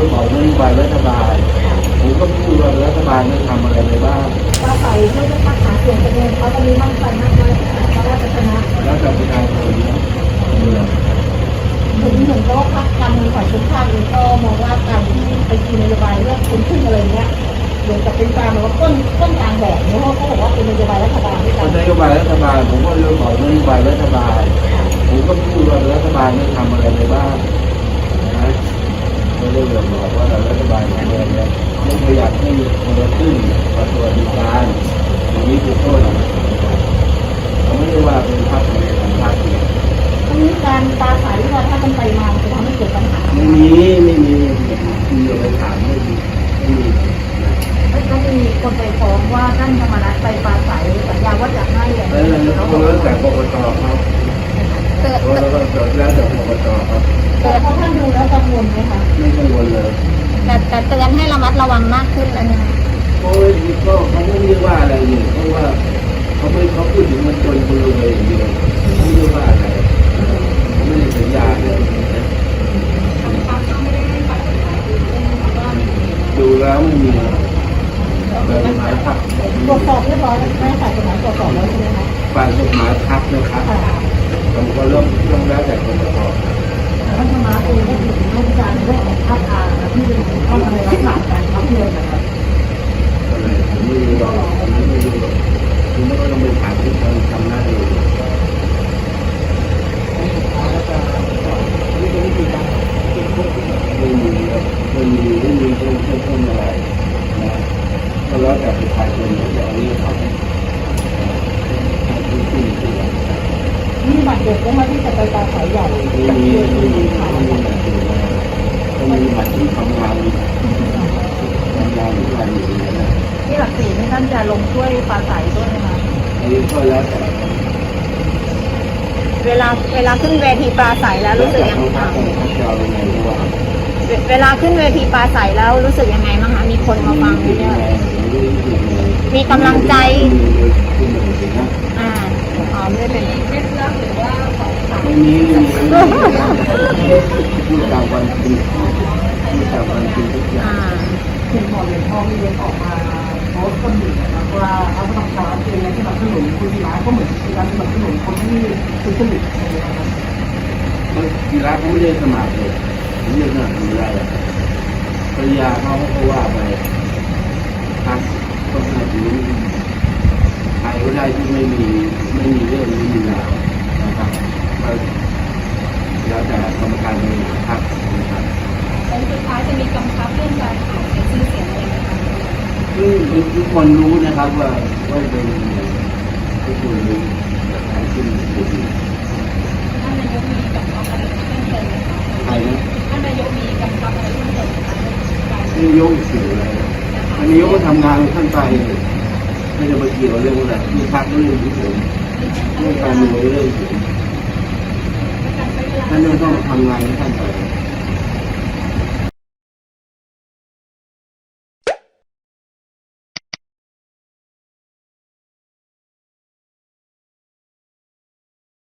ริ่มออกนโยบายรัฐบาลผมก็พูดว่ารัฐบาลไม่ทำอะไรไปบ้างปราศัยไม่ได้พักหาเสียงกันเองเขาตอนนี้มั่นใจมากเลยเขาว่าจะชนะแล้วจะประชาชนนะเมืองถึงเหมือนกับว่าพรรคการเมืองฝ่ายตรงข้ามเองก็มองว่าการที่ไปกินนโยบายเรื่องคุณขึ้นอะไรเงี้ยเหมือนกับเป็นการแบบว่าต้นต้นกลางแบบเพราะว่าเขาบอกว่าเป็นนโยบายรัฐบาลด้วยพกัอนนโยบายรัฐบาลผมก็เริ่มออกนโยบายรัฐบาลผมก็พูดว่ารัฐบาลไม่ทำอะไรไปบ้างนะ ได้เรื่องบอกว่าเรัฐบาลทำอะไรเนี่ยไม่ประหยัดให้คนละครึ่งประสวัสดิการอย่างนี้คือต้นเขาไม่ได้ว่าเป็นภาคไหนของภาคเดียวทั้งนี้การปราศัยว่าถ้ามันไปมาจะทำให้เกิดปัญหาไม่มีไม่มีมีอะไรถามไม่มีไม่มีนะแล้วก็มีคนไปฟ้องว่าท่านธรรมนัฐไปปาศัยสัญญาว่าจะให้อย่างแล้วนี้แล้วเขาแล้วแต่กกตครับเกิดแล้วก็แล้วแต่กกตครับแต่พอท่านดูแล้วกังวลไหมคะ ไม่กังวลเลย แต่แต่เตือนให้ระมัดระวังมากขึ้นแล้วเนี่ยโอ้ยก็เขาไม่ได้ว่าอะไรนี่เพราะว่าเขาไม่เขาพูดถึงมันจนคนรวยอย่างเดียวเขาไม่ได้ว่าอะไรเขาไม่ได้สัญญาเลยดูแล้วไม่มีแบบหมายพักตรวจสอบเรียบร้อยแล้วไม่ฝ่ายกฎหมายตรวจสอบแล้วใช่ไหมคะฝ่ายกฎหมายพักนะครับผมก็เริ่มเริ่มแล้วแต่กกตท่านธรรมนัฐเองได้ถึงให้การเรื่องของภาพอาที่เป็นข้อมูลในลักษณะการทับเทียมนะครับ อะไรผมไม่รู้หรอกผมไม่รู้หรอกคุณก็ต้องไปถามที่คนทำหน้าที่ไม่มีครับไม่มีไม่มีต้องเข้มข้นอะไรนะก็แล้วแต่ประชาชนอย่างนี้ทำที่ที่ที่ มีบัตรเด็กก็มาที่จะไปปราศัยใหญ่ไม่มีไม่มีไม่มีแบบนี้ต้องมีบัตรที่ทำงานทำงานทุกวันอยู่นะที่หลักสี่นี่ท่านจะลงช่วยปราศัยด้วยนะคะอันนี้ก็แล้วแต่เวลาเวลาขึ้นเวทีปราศัยแล้วแล้วรู้สึกแต่ยังเขาไงพักกันเขาจะเอายังไงก็ว่าเวเวลาขึ้นเวทีปราศัยแล้วรู้สึกยังไงบ้างคะมีคนมาฟังเยอะมีกำลังใจอ่าอ๋อ ไม่ได้เป็นไม่มีไม่มีพูดตามวันจริงพูดตามวันจริงทุกอย่างเห็นหมอเหรียญทองมีเรียนออกมาโพสต์คนหนึ่งนะครับว่าเขาต้องการเองและสนับบสนุนคุณกีฬาก็เหมือนเป็นการสนับสนุนคนที่ทุจริตนะครับกีฬาเขาไม่ได้สมัครเลยไม่ได้สมัครกีฬาเลยภรรยาเขาก็ว่าไปพักก็สนับสนุนใครก็ได้ที่ไม่มี มีเรื่องไม่มีราวนะครับแล้วแต่กรรมการบริหารพรรคนะครับแล้วสุดท้ายจะมีกำชับเรื่องการขายชื่อเสียงอะไรไหมคะซึ่งทุกคนรู้นะครับว่าว่าเป็นยังไงทุกคนรู้แต่ใครขึ้นอยู่ดีท่านนายกมีกำชับอะไรเพิ่มเติมไหมคะใครนะท่านนายกมีกำชับอะไรเพิ่มเติมไหมคะเรื่องกายกเสียอะไรอันนี้ก็ทำงานท่านไปไม่จะมาเกี่ยวเรื่องอะไรที่พักเรื่องที่ผม เรื่องการดูเรื่องผมการใช้เวลาท่านต้องทำงานท่านไป